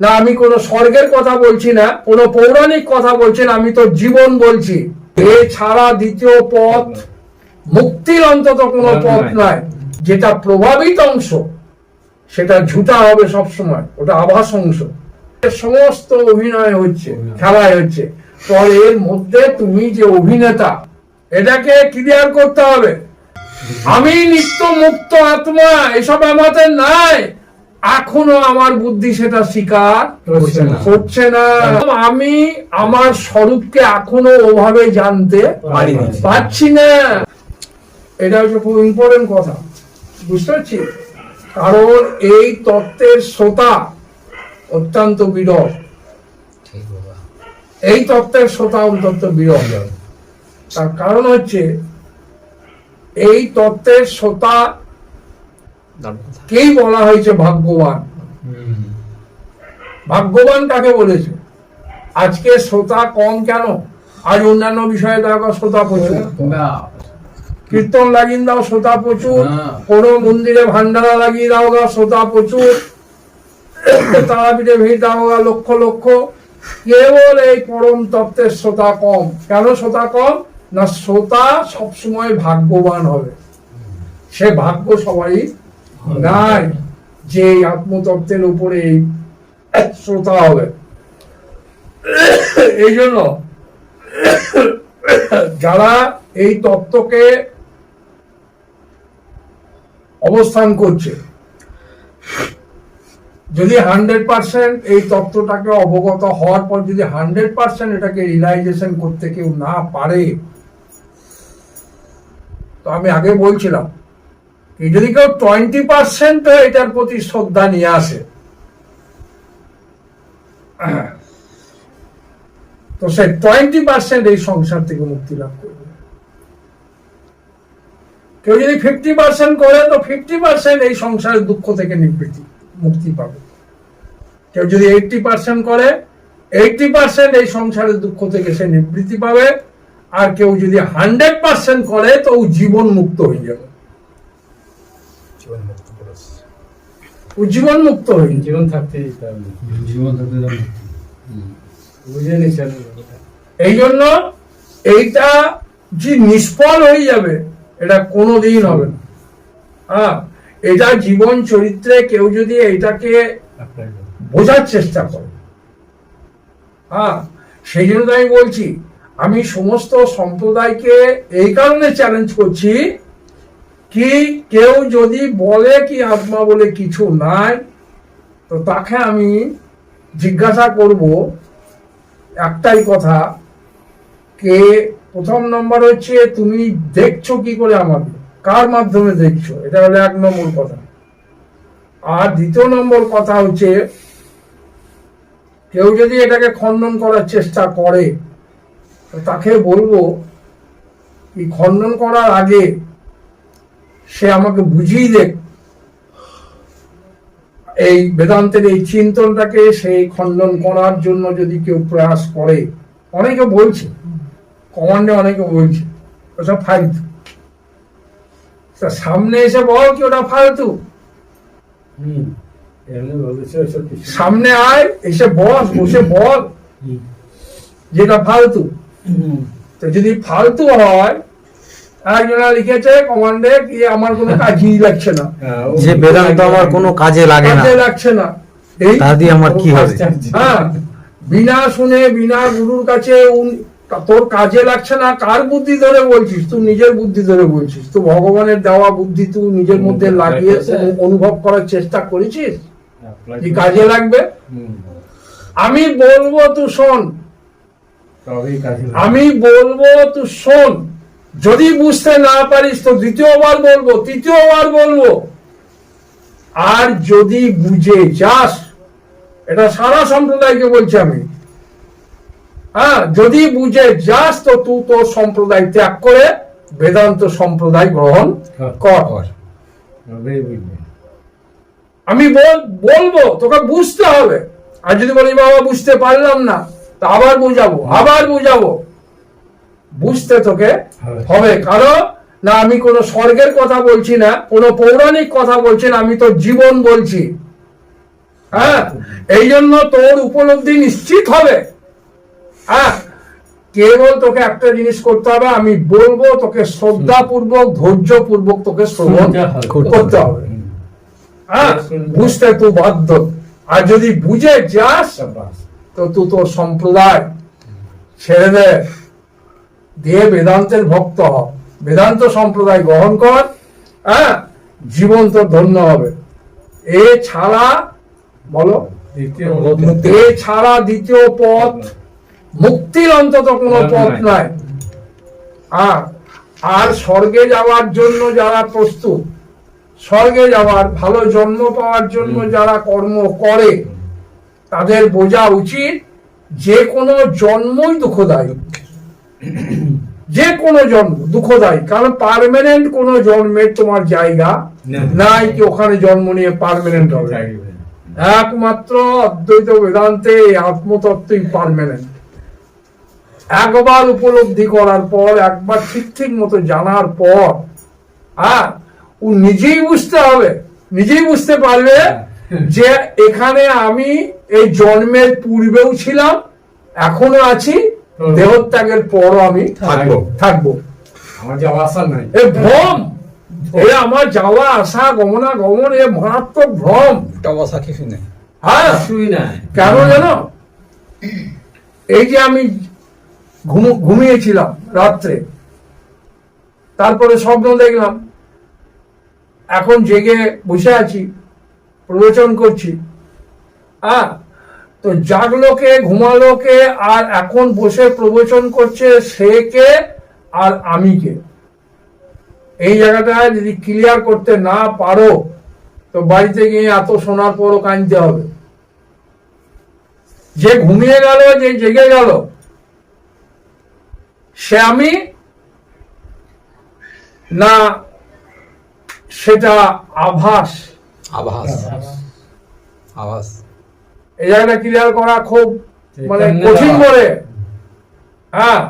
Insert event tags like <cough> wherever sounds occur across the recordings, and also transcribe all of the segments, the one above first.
না আমি কোনো স্বর্গের কথা বলছি না কোনো পৌরাণিক কথা বলছি না আমি তো জীবন বলছি। এ ছাড়া দ্বিতীয় পথ মুক্তির অন্তত কোনো পথ নয়। যেটা প্রভাবিত অংশ সেটা ঝুটা হবে সব সময় ওটা আভাস অংশ। সমস্ত অভিনয় হচ্ছে খেলায় হচ্ছে। পর এর মধ্যে তুমি যে অভিনেতা এটাকে ক্লিয়ার করতে হবে। আমি নিত্য মুক্ত আত্মা এসব আমাদের নাই। এখনও আমার বুদ্ধি সেটা স্বীকার করছে না। আমি আমার স্বরূপকে এখনও ওভাবে জানতে। পারছি না। এটা হচ্ছে খুব ইম্পর্টেন্ট কথা। বুঝতে পারছি? কারণ এই তত্ত্বের শ্রোতা অত্যন্ত বিরল। এই তত্ত্বের শ্রোতা অত্যন্ত বিরল। তার কারণ হচ্ছে এই তত্ত্বের শ্রোতা কেই বলা হয়েছে ভাগ্যবান? ভাগ্যবান কাকে বলেছে? আজকে শ্রোতা কম কেন? আজ অন্যান্য বিষয়ে দেখো শ্রোতা প্রচুর। কীর্তন লাগিয়ে দাও শ্রোতা প্রচুর। কোন মন্দিরে ভান্ডারা লাগিয়ে দাও গা শ্রোতা প্রচুর। তারাপীঠে ভিড় দাও গা লক্ষ লক্ষ। কেবল এই পরম তত্ত্বের শ্রোতা কম। কেন শ্রোতা কম? না শ্রোতা সবসময় ভাগ্যবান হবে। সে ভাগ্য সবাই নাই যে আত্মতত্ত্বের উপরে শ্রোতা হবে। এই জন্য যারা এই তত্ত্বকে অবস্থান করছে, যদি হান্ড্রেড পার্সেন্ট এই তত্ত্বটাকে অবগত হওয়ার পর যদি হান্ড্রেড পার্সেন্ট এটাকে রিয়েলাইজেশন করতে কেউ না পারে, তো আমি আগে বলছিলাম যদি কেউ টোয়েন্টি পার্সেন্ট এটার প্রতি শ্রদ্ধা নিয়ে আসে। তো সে টোয়েন্টি পার্সেন্ট এই সংসার থেকে মুক্তি লাভ করবে। কেউ যদি ফিফটি পার্সেন্ট করে, তো ফিফটি পার্সেন্ট এই সংসারের দুঃখ থেকে নিবৃত্তি মুক্তি পাবে। কেউ যদি এইটটি পার্সেন্ট করে এইটটি পার্সেন্ট এই সংসারের দুঃখ থেকে সে নিবৃত্তি পাবে। আর কেউ যদি হান্ড্রেড পার্সেন্ট করে, তো জীবন মুক্ত হয়ে যাবে জীবন মুক্ত করেছে ও জীবন মুক্ত যাবে জীবন থাকতে দিতে হবে। জীবন থাকতে দাও বুঝে নিচ্ছে এই জন্য এইটা যে নিষ্ফল হয়ে যাবে এটা কোনোদিন হবে না। হ্যাঁ এটা জীবন চরিত্রে কেউ যদি এটাকে বোঝার চেষ্টা করে। হ্যাঁ সেই জন্য তো আমি বলছি আমি সমস্ত সম্প্রদায়কে এই কারণে চ্যালেঞ্জ করছি কি কেউ যদি বলে কি আত্মা বলে কিছু নাই, তো তাকে আমি জিজ্ঞাসা করব। একটাই কথা, কে প্রথম নম্বর হচ্ছে তুমি দেখছ কি করে আমাকে? কার মাধ্যমে দেখছ? এটা হলো এক নম্বর কথা। আর দ্বিতীয় নম্বর কথা হচ্ছে, কেউ যদি এটাকে খণ্ডন করার চেষ্টা করে তাকে বলব, কি খণ্ডন করার আগে সে আমাকে বুঝিয়ে দেখ। এই বেদান্তের এই চিন্তনটাকে সেই খণ্ডন করার জন্য যদি কেউ প্রয়াস করে অনেকে বলছে কমান্ডে অনেকে বলছে ওসব ফালতু। তা সামনে এসে বল কি ওটা ফালতু? সামনে আয় এসে বস বসে বল। যেটা ফালতু। তো যদি ফালতু হয় একজনা লিখেছে কমান্ডে কি আমার কোনো কাজই লাগছে না। হ্যাঁ, যে বেদান্ত আমার কোনো কাজে লাগে না। কাজে লাগছে না। এই দিয়ে আমার কি হবে? হ্যাঁ বিনা শুনে বিনা গুরুর কাছে তোর কাজে লাগছে না? কার বুদ্ধি ধরে বলছিস তুই? নিজের বুদ্ধি ধরে বলছিস। তুই ভগবানের দেওয়া বুদ্ধি তুই নিজের মধ্যে লাগিয়ে অনুভব করার চেষ্টা করেছিস? কি কাজে লাগবে? আমি বলব তুই শোন। তবেই কাজে লাগবে। আমি বলব তুই শোন। যদি বুঝতে না পারিস তো দ্বিতীয়বার বলব তৃতীয়বার বলব। আর যদি বুঝে যাস এটা সারা সম্প্রদায়কে বলছি আমি। হ্যাঁ যদি বুঝে যাস তো তুই তোর সম্প্রদায় ত্যাগ করে বেদান্ত সম্প্রদায় গ্রহণ কর। তবেই আমি বল- বলব তোকে বুঝতে হবে। আর যদি বলি বাবা বুঝতে পারলাম না তা আবার বুঝাবো আবার বুঝাবো। বুঝতে তোকে হবে। কারণ না আমি কোনো স্বর্গের কথা বলছি না কোনো পৌরাণিক কথা বলছি না আমি তো জীবন বলছি। হ্যাঁ? এই জন্য তোর উপলব্ধি নিশ্চিত হবে। হ্যাঁ? কেবল তোকে একটা জিনিস করতে হবে আমি বলব তোকে শ্রদ্ধা পূর্বক ধৈর্য পূর্বক তোকে শ্রবণ করতে হবে। হ্যাঁ? বুঝতে তুই বাধ্য। আর যদি বুঝে যাস তো তুই তোর সম্প্রদায় ছেড়ে দে। দিয়ে বেদান্তের ভক্ত হ বেদান্ত সম্প্রদায় গ্রহণ কর হ্যাঁ? জীবন তোর ধন্য হবে। এ ছাড়া বলো এ ছাড়া দ্বিতীয় পথ মুক্তির অন্তত কোনো পথ নাই। আর আর স্বর্গে যাওয়ার জন্য যারা প্রস্তুত স্বর্গে যাওয়ার ভালো জন্ম পাওয়ার জন্য যারা কর্ম করে তাদের বোঝা উচিত যে কোনো জন্মই দুঃখদায়ী যে কোনো জন্ম দুঃখদায়ী। কারণ পার্মানেন্ট কোনো জন্মের তোমার জায়গা নাই। কি ওখানে জন্ম নিয়ে পার্মানেন্ট হবে। একমাত্র অদ্বৈত বেদান্তে আত্মতত্ত্বই পারমানেন্ট একবার উপলব্ধি করার পর একবার ঠিক ঠিক মতো জানার পর হ্যাঁ ও নিজেই বুঝতে হবে। নিজেই বুঝতে পারবে যে এখানে আমি এই জন্মের পূর্বেও ছিলাম এখনও আছি দেহত্যাগের পরও আমি থাকব। থাকব। আমার যাওয়া আসা নাই। এ ভ্রম! এ আমার যাওয়া আসা গমনা গমন এ মারাত্মক ভ্রম। অবস্থা কিছু নেই হ্যাঁ। কেন জানো? এই যে আমি ঘুম- ঘুমিয়েছিলাম রাত্রে তারপরে স্বপ্ন দেখলাম এখন জেগে বসে আছি প্রবচন করছি। হ্যাঁ তো জাগলোকে, ঘুমালোকে, আর এখন বসে প্রবচন করছে সে কে আর আমি কে? এই জায়গাটা যদি ক্লিয়ার করতে না পারো, তো বাড়িতে গিয়ে এত শোনার পরও কাঁদতে হবে। যে ঘুমিয়ে গেল, যে জেগে গেল, সে আমি না সেটা আভাস? আভাস। আভাস। এই জায়গাটা ক্লিয়ার করা খুব মানে কঠিন করে হ্যাঁ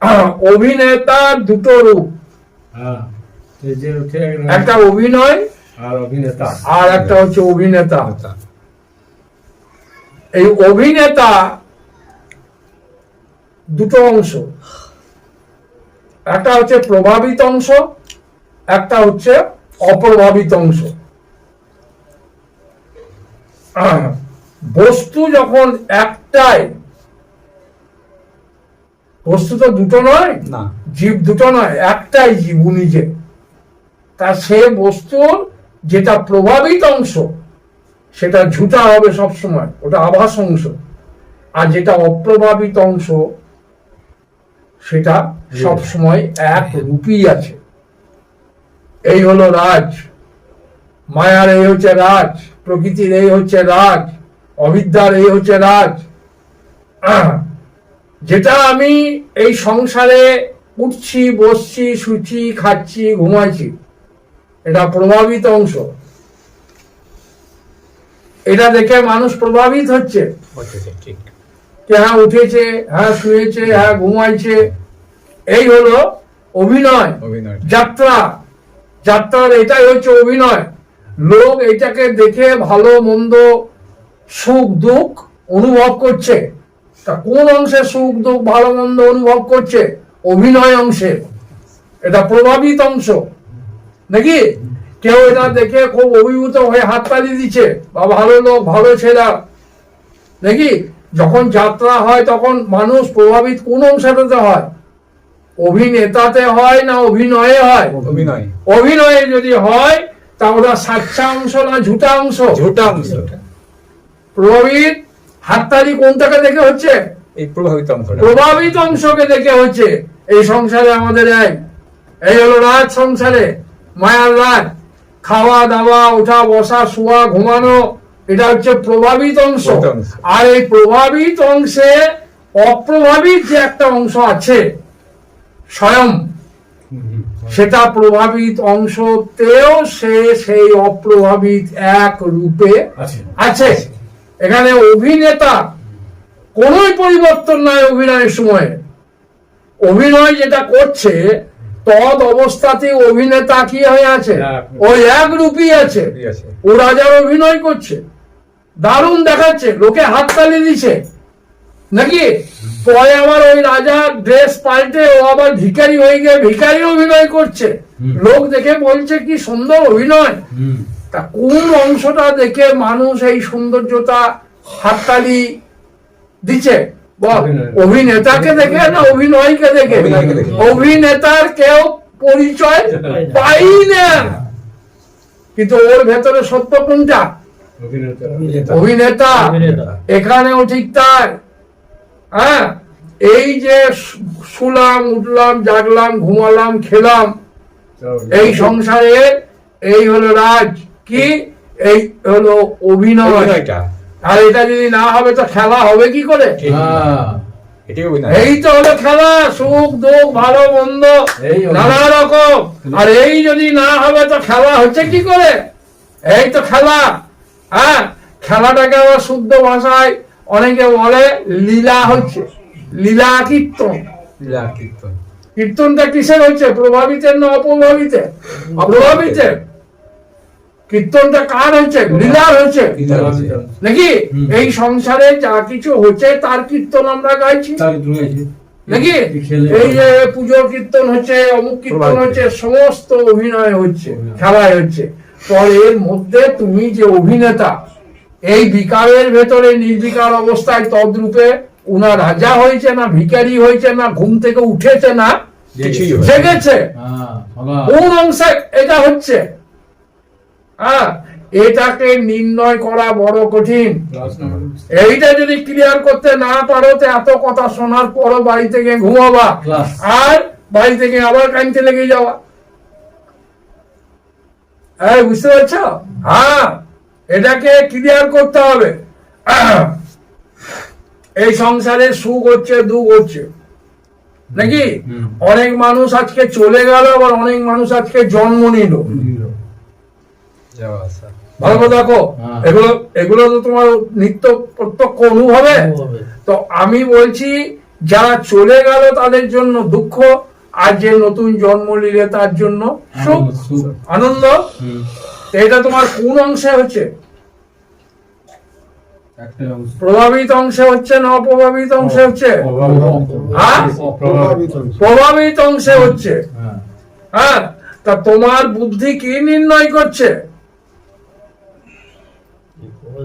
<clears throat> অভিনেতার দুটো রূপ। হ্যাঁ একটা অভিনয় আর অভিনেতা। আর একটা হচ্ছে অভিনেতা। এই অভিনেতা দুটো অংশ। একটা হচ্ছে প্রভাবিত অংশ একটা হচ্ছে অপ্রভাবিত অংশ। <clears throat> বস্তু যখন একটাই বস্তু তো দুটো নয় না। জীব দুটো নয় একটাই জীব নিজে। তা সে বস্তুর যেটা প্রভাবিত অংশ সেটা ঝুটা হবে সব সময় ওটা আভাস অংশ। আর যেটা অপ্রভাবিত অংশ সেটা সব সময় এক রূপই আছে। এই হলো রাজ। মায়ার এই হচ্ছে রাজ প্রকৃতির এই হচ্ছে রাজ। অবিদ্যার এই হচ্ছে রাজ। <clears throat> যেটা আমি এই সংসারে উঠছি বসছি শুচ্ছি খাচ্ছি ঘুমাচ্ছি এটা প্রভাবিত অংশ। এটা দেখে মানুষ প্রভাবিত হচ্ছে। যে হ্যাঁ উঠেছে হ্যাঁ শুয়েছে হ্যাঁ ঘুমাইছে। এই হলো অভিনয় অভিনয়। যাত্রা। যাত্রার এটাই হচ্ছে অভিনয়। লোক এটাকে দেখে ভালো মন্দ সুখ দুঃখ অনুভব করছে। তা কোন অংশে সুখ দুঃখ ভালো মন্দ অনুভব করছে? অভিনয় অংশে। এটা প্রভাবিত অংশ। নাকি? কেউ এটা দেখে খুব অভিভূত হয়ে হাততালি দিচ্ছে বা ভালো লোক ভালো ছেলে। নাকি? যখন যাত্রা হয় তখন মানুষ প্রভাবিত কোন অংশটাতে হয়? অভিনেতাতে হয় না অভিনয়ে হয়? অভিনয়। অভিনয়ে যদি হয় তা ওটা সাচ্চা অংশ না ঝুটা অংশ? ঝোটা অংশ। প্রভাবিত হাততালি কোনটাকে দেখে হচ্ছে? এই প্রভাবিত অংশটা। প্রভাবিত অংশকে দেখে হচ্ছে। এই সংসারে আমাদের এক এই হলো রাজ সংসারে। মায়ার রাজ খাওয়া দাওয়া ওঠা বসা শোয়া ঘুমানো এটা হচ্ছে প্রভাবিত অংশ। আর এই প্রভাবিত অংশে অপ্রভাবিত যে একটা অংশ আছে স্বয়ং সেটা প্রভাবিত অংশতেও সে সেই অপ্রভাবিত এক রূপে আছে। এখানে অভিনেতা কোনোই পরিবর্তন নাই অভিনয়ের সময়। অভিনয় যেটা করছে তদ অবস্থাতে অভিনেতা কি হয়ে আছে? এক। ওই এক রূপই আছে। আছে। ও রাজার অভিনয় করছে। দারুণ দেখাচ্ছে লোকে হাততালি দিছে নাকি? পরে আবার ওই রাজা ড্রেস পাল্টে ও আবার ভিখারি হয়ে গিয়ে ভিখারি অভিনয় করছে। লোক দেখে বলছে কি সুন্দর অভিনয়। তা কোন অংশটা দেখে মানুষ এই সৌন্দর্যতা হাততালি দিচ্ছে? বল অভিনেতাকে দেখে না অভিনয়কে দেখে? দেখে। অভিনেতার কেউ পরিচয় পাই না। কিন্তু ওর ভেতরে সত্য কোনটা? অভিনেতা। এখানেও ঠিক তাই। হ্যাঁ? এই যে শুলাম উঠলাম জাগলাম ঘুমালাম খেলাম এই সংসারে এই হলো রাজ কি? এই হলো অভিনয়। অভিনয়টা। আর এটা যদি না হবে তো খেলা হবে কি করে? হ্যাঁ। এই তো হলো খেলা সুখ দুঃখ ভালো মন্দ নানা রকম। আর এই যদি না হবে তো খেলা হচ্ছে কি করে? এই তো খেলা। হ্যাঁ খেলাটাকে আবার শুদ্ধ ভাষায় অনেকে বলে লীলা হচ্ছে। লীলা কীর্তন। লীলা কীর্তন। কীর্তনটা কিসের হচ্ছে? প্রভাবিতের না অপ্রভাবিতে অপ্রভাবিতের। কীর্তনটা কার হচ্ছে? লীলার হচ্ছে। নাকি? এই সংসারে যা কিছু হচ্ছে তার কীর্তন আমরা গাইছি। নাকি? এই যে পুজো কীর্তন হচ্ছে অমুক কীর্তন হচ্ছে সমস্ত অভিনয় হচ্ছে খেলায় হচ্ছে। পর এর মধ্যে তুমি যে অভিনেতা এই বিকারের ভেতরে নির্বিকার অবস্থায় তদ্রূপে উনার রাজা হয়েছে না ভিখারি হয়েছে না ঘুম থেকে উঠেছে না। জেগেছে হ্যাঁ কোন অংশে এটা হচ্ছে? হ্যাঁ এটাকে নির্ণয় করা বড় কঠিন। এইটা যদি ক্লিয়ার করতে না পারো তো এত কথা শোনার পরও বাড়ি থেকে ঘুমাবা। আর বাড়ি থেকে আবার কানতে লেগে যাওয়া। এই বুঝতে পারছ? হ্যাঁ এটাকে ক্লিয়ার করতে হবে। এই সংসারে সুখ হচ্ছে দুঃখ হচ্ছে। নাকি? অনেক মানুষ আজকে চলে গেল আবার অনেক মানুষ আজকে জন্ম নিল। ভালো করে দেখো হ্যাঁ। এগুলো এগুলো তো তোমার নিত্য প্রত্যক্ষ অনুভবে। তো আমি বলছি যারা চলে গেল তাদের জন্য দুঃখ আর যে নতুন জন্ম নিলে তার জন্য সুখ আনন্দ, এটা তোমার কোন অংশে হচ্ছে? প্রভাবিত অংশে হচ্ছে না অপ্রভাবিত অংশে হচ্ছে? হ্যাঁ? প্রভাবিত অংশে। হচ্ছে হ্যাঁ। হ্যাঁ? তা তোমার বুদ্ধি কি নির্ণয় করছে?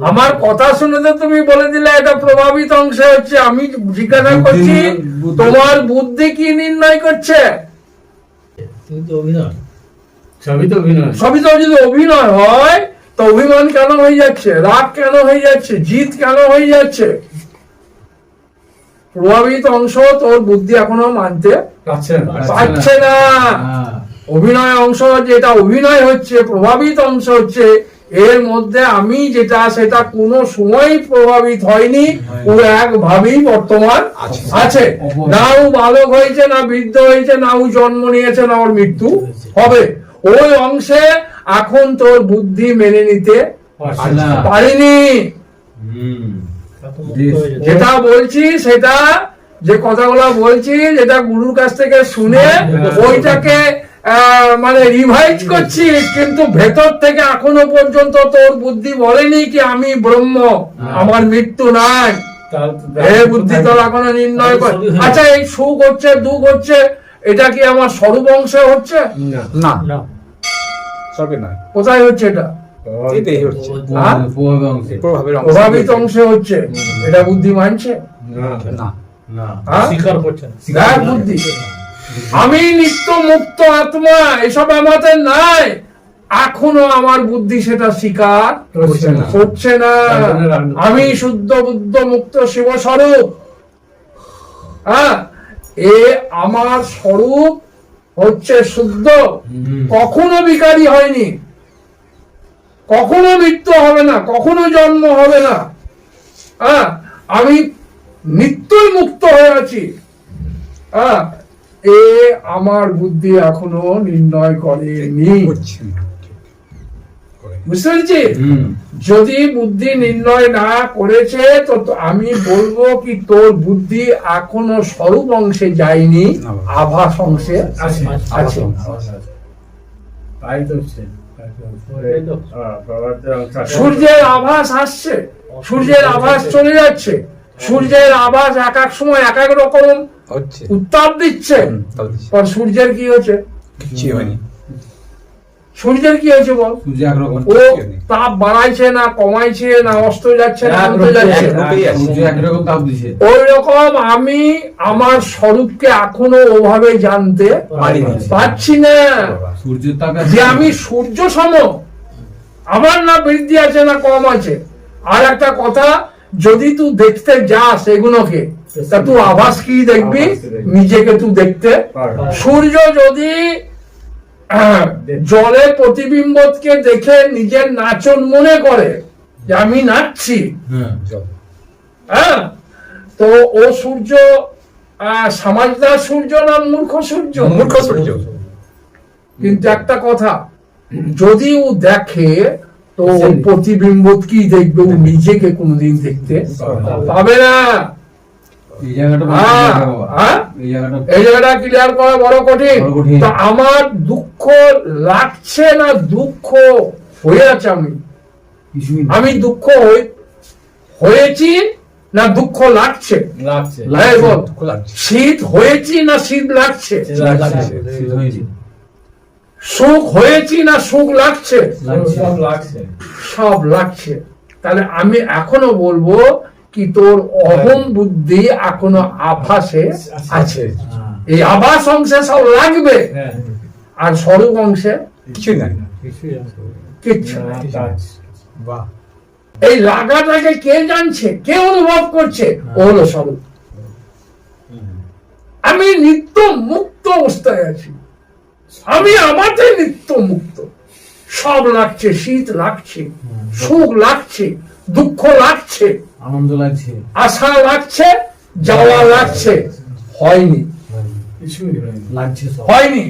আমার কথা শুনে তো তুমি বলে দিলে এটা প্রভাবিত অংশে হচ্ছে। আমি জিজ্ঞাসা করছি তোমার বুদ্ধি কি নির্ণয় করছে? সবই তো অভিনয়। সবই তো যদি অভিনয় হয়। তো অভিমান কেন হয়ে যাচ্ছে? রাগ কেন হয়ে যাচ্ছে? জিত কেন হয়ে যাচ্ছে? প্রভাবিত অংশ তোর বুদ্ধি এখনও মানতে পারছে না। হ্যাঁ। অভিনয় অংশ যেটা অভিনয় হচ্ছে প্রভাবিত অংশ হচ্ছে এর মধ্যে আমি যেটা সেটা কোনো সময় প্রভাবিত হয়নি। ও একভাবেই বর্তমান আছে। আছে। না ও বালক হয়েছে না বৃদ্ধ হয়েছে না ও জন্ম নিয়েছে না ওর মৃত্যু হবে। ওই অংশে এখন তোর বুদ্ধি মেনে নিতে পারিনি। যেটা বলছি সেটা যে কথাগুলো বলছি যেটা গুরুর কাছ থেকে শুনে ওইটাকে মানে রিভাইজ করছি কিন্তু ভেতর থেকে এখনও পর্যন্ত তোর বুদ্ধি বলেনি কি আমি ব্রহ্ম আমার মৃত্যু নাই। তার বুদ্ধি তোর এখনও নির্ণয় কর। আচ্ছা এই সুখ হচ্ছে দুঃখ হচ্ছে এটা কি আমার স্বরূপ অংশে হচ্ছে? না। না। নয় কোথায় হচ্ছে এটা? এটাই হচ্ছে। হ্যাঁ? প্রভাবের প্রভাবিত অংশে। হচ্ছে। এটা বুদ্ধি মানছে? না। হ্যাঁ? স্বীকার করছে না। বুদ্ধি। আমি নিত্য মুক্ত আত্মা এসব আমাদের নাই। এখনও আমার বুদ্ধি সেটা স্বীকার করছে না। আমি শুদ্ধ বুদ্ধ মুক্ত শিব স্বরূপ হ্যাঁ? এ আমার স্বরূপ হচ্ছে শুদ্ধ। কখনো বিকারি হয়নি। কখনো মৃত্যু হবে না কখনো জন্ম হবে না। হ্যাঁ আমি নিত্যই মুক্ত হয়ে আছি। হ্যাঁ এ আমার বুদ্ধি এখনও নির্ণয় করেনি। বুঝতে পেরেছি? যদি বুদ্ধি নির্ণয় না করেছে তো আমি বলব কি তোর বুদ্ধি এখনও স্বরূপ অংশে যায়নি। আভাস অংশে আছে তাই তো। সূর্যের আভাস আসছে সূর্যের আভাস চলে যাচ্ছে সূর্যের আভাস এক এক সময় এক এক রকম হচ্ছে। উত্তাপ দিচ্ছে সূর্যের কি হচ্ছে? সূর্যের কি হয়েছে বল? ও তাপ বাড়াইছে না কমাইছে না অস্ত যাচ্ছে না যাচ্ছে ওই রকম আমি আমার স্বরূপকে এখনও ওভাবে জানতে। পারছি না। যে আমি সূর্য সম আমার না বৃদ্ধি আছে না কম আছে। আর একটা কথা যদি তুই দেখতে যাস এগুলোকে তা তুই আভাস কি দেখবি? নিজেকে তুই দেখতে সূর্য যদি জলে প্রতিবিম্বকে দেখে নিজের নাচন মনে করে যে আমি নাচছি। হ্যাঁ। হ্যাঁ? তো ও সূর্য সমাজদার সূর্য না মূর্খ সূর্য? মূর্খ সূর্য। কিন্তু একটা কথা যদি ও দেখে তো প্রতিবিম্ব কি দেখবে ও নিজেকে কোনোদিন দেখতে পাবে না। হ্যাঁ, হ্যাঁ? এই জায়গাটা ক্লিয়ার করা বড় কঠিন। তো আমার দুঃখ লাগছে না? দুঃখ হয়ে আছে আমি। আমি দুঃখ হয়েছি না দুঃখ লাগছে। শীত হয়েছি না শীত লাগছে। সুখ হয়েছি না সুখ লাগছে। সব লাগছে। তাহলে আমি এখনও বলব কি তোর অহম বুদ্ধি এখনও আভাসে আছে হ্যাঁ। এই আভাস অংশে সব লাগবে। হ্যাঁ। আর স্বরূপ অংশে কিছুই নাই। কিচ্ছু বাহ। এই লাগাটাকে কে জানছে? কে অনুভব করছে? ও হলো স্বরূপ। আমি নিত্য মুক্ত অবস্থায় আছি। আমি আমাদের নিত্য মুক্ত। সব লাগছে শীত লাগছে সুখ লাগছে দুঃখ লাগছে। আনন্দ লাগছে। আশা লাগছে যাওয়া লাগছে। হয়নি। লাগছে হয়নি।